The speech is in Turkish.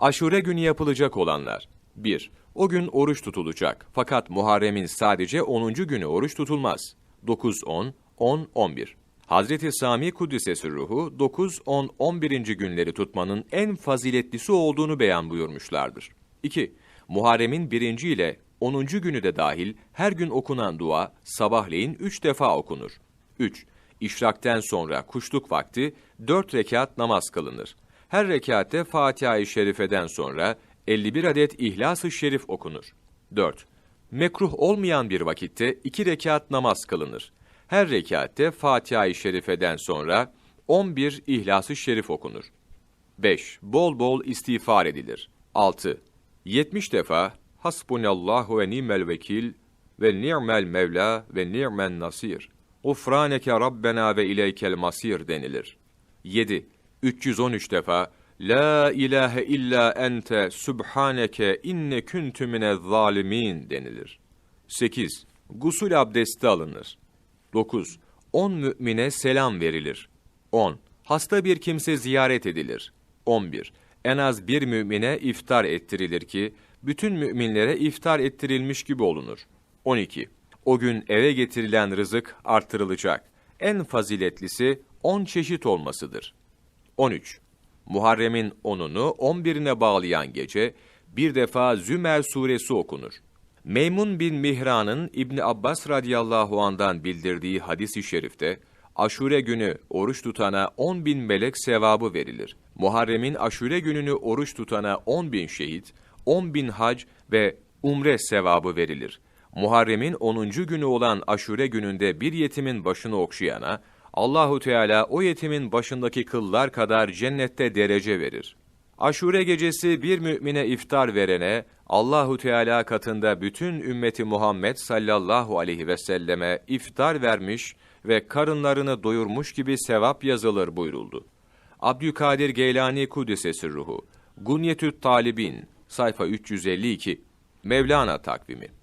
Aşure günü yapılacak olanlar. 1. O gün oruç tutulacak. Fakat Muharrem'in sadece 10. günü oruç tutulmaz. 9-10, 10-11. Hazreti Sami Kuddisesi ruhu 9, 10, 11. günleri tutmanın en faziletlisi olduğunu beyan buyurmuşlardır. 2. Muharrem'in 1. ile 10. günü de dahil her gün okunan dua sabahleyin 3 defa okunur. 3. İşrakten sonra kuşluk vakti 4 rekat namaz kılınır. Her rekatte Fatiha-i Şerife'den sonra 51 adet İhlas-ı Şerif okunur. 4. Mekruh olmayan bir vakitte 2 rekat namaz kılınır. Her rekatte Fatiha-i Şerife'den sonra 11 İhlas-ı Şerif okunur. 5. Bol bol istiğfar edilir. 6. 70 defa Hasbunallahu ve ni'mel vekil ve ni'mel mevla ve ni'men nasir. Ufraneke Rabbena ve ileykel masir denilir. 7. 313 defa La ilahe illa ente subhaneke inne kuntu minez zalimin denilir. 8. Gusül abdesti alınır. 9. 10 mümine selam verilir. 10. Hasta bir kimse ziyaret edilir. 11. En az bir mümine iftar ettirilir ki, bütün müminlere iftar ettirilmiş gibi olunur. 12. O gün eve getirilen rızık artırılacak. En faziletlisi 10 çeşit olmasıdır. 13. Muharrem'in 10'unu 11'ine bağlayan gece bir defa Zümer suresi okunur. Meymun bin Mihran'ın İbn Abbas radıyallahu andan bildirdiği hadis-i şerifte Aşure günü oruç tutana 10 bin melek sevabı verilir. Muharrem'in aşure gününü oruç tutana 10 bin şehit, 10 bin hac ve umre sevabı verilir. Muharrem'in 10. günü olan aşure gününde bir yetimin başını okşayana, Allahu Teala o yetimin başındaki kıllar kadar cennette derece verir. Aşure gecesi bir mümine iftar verene Allahu Teala katında bütün ümmeti Muhammed sallallahu aleyhi ve selleme iftar vermiş ve karınlarını doyurmuş gibi sevap yazılır buyuruldu. Abdülkadir Geylani Kudüs'esi ruhu. Gunyetü't Talibin sayfa 352 Mevlana takvimi